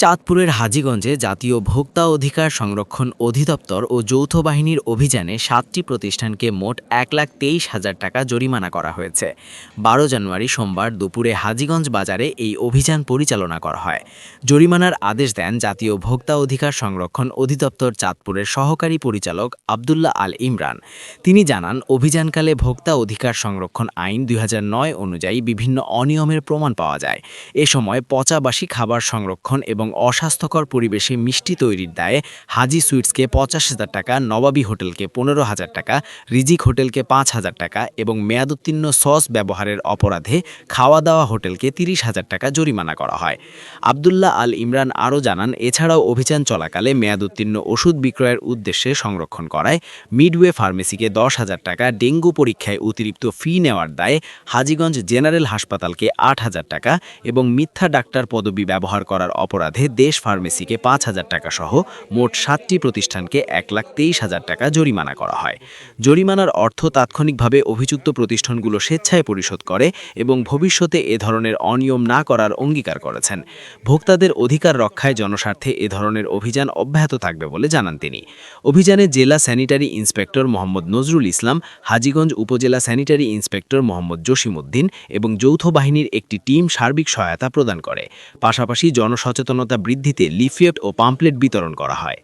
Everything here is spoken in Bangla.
চাঁদপুরের হাজীগঞ্জে জাতীয় ভোক্তা অধিকার সংরক্ষণ অধিদপ্তর ও যৌথ বাহিনীর অভিযানে সাতটি প্রতিষ্ঠানকে মোট এক লাখ তেইশ হাজার টাকা জরিমানা করা হয়েছে। বারো জানুয়ারি সোমবার দুপুরে হাজীগঞ্জ বাজারে এই অভিযান পরিচালনা করা হয়। জরিমানার আদেশ দেন জাতীয় ভোক্তা অধিকার সংরক্ষণ অধিদপ্তর চাঁদপুরের সহকারী পরিচালক আবদুল্লাহ আল ইমরান। তিনি জানান, অভিযানকালে ভোক্তা অধিকার সংরক্ষণ আইন দুই হাজার নয় অনুযায়ী বিভিন্ন অনিয়মের প্রমাণ পাওয়া যায়। এ সময় পচাবাসী খাবার সংরক্ষণ এবং অস্বাস্থ্যকর পরিবেশে মিষ্টি তৈরির দায়ে হাজি সুইটসকে পঞ্চাশ হাজার টাকা, নবাবী হোটেলকে পনেরো হাজার টাকা, রিজিক হোটেলকে পাঁচ হাজার টাকা এবং মেয়াদোত্তীর্ণ সস ব্যবহারের অপরাধে খাওয়া দাওয়া হোটেলকে তিরিশ হাজার টাকা জরিমানা করা হয়। আবদুল্লাহ আল ইমরান আরও জানান, এছাড়াও অভিযান চলাকালে মেয়াদোত্তীর্ণ ওষুধ বিক্রয়ের উদ্দেশ্যে সংরক্ষণ করায় মিডওয়ে ফার্মেসিকে দশ হাজার টাকা, ডেঙ্গু পরীক্ষায় অতিরিক্ত ফি নেওয়ার দায়ে হাজীগঞ্জ জেনারেল হাসপাতালকে আট হাজার টাকা এবং মিথ্যা ডাক্তার পদবি ব্যবহার করার অপরাধে দেশ ফার্মেসিকে পাঁচ হাজার টাকা সহ মোট সাতটি প্রতিষ্ঠানকে এক লাখ তেইশ হাজার টাকা জরিমানা করা হয়। জরিমানার অর্থ তাৎক্ষণিকভাবে অভিযুক্ত প্রতিষ্ঠানগুলো স্বেচ্ছায় পরিশোধ করে এবং ভবিষ্যতে এ ধরনের অনিয়ম না করার অঙ্গীকার করেছেন। ভোক্তাদের অধিকার রক্ষায় জনস্বার্থে এ ধরনের অভিযান অব্যাহত থাকবে বলে জানান তিনি। অভিযানে জেলা স্যানিটারি ইন্সপেক্টর মোহাম্মদ নজরুল ইসলাম, হাজীগঞ্জ উপজেলা স্যানিটারি ইন্সপেক্টর মোহাম্মদ জসিমউদ্দিন এবং যৌথ বাহিনীর একটি টিম সার্বিক সহায়তা প্রদান করে। পাশাপাশি জনসচেতনতা বৃদ্ধিতে লিফলেট ও পাম্পলেট বিতরণ করা হয়।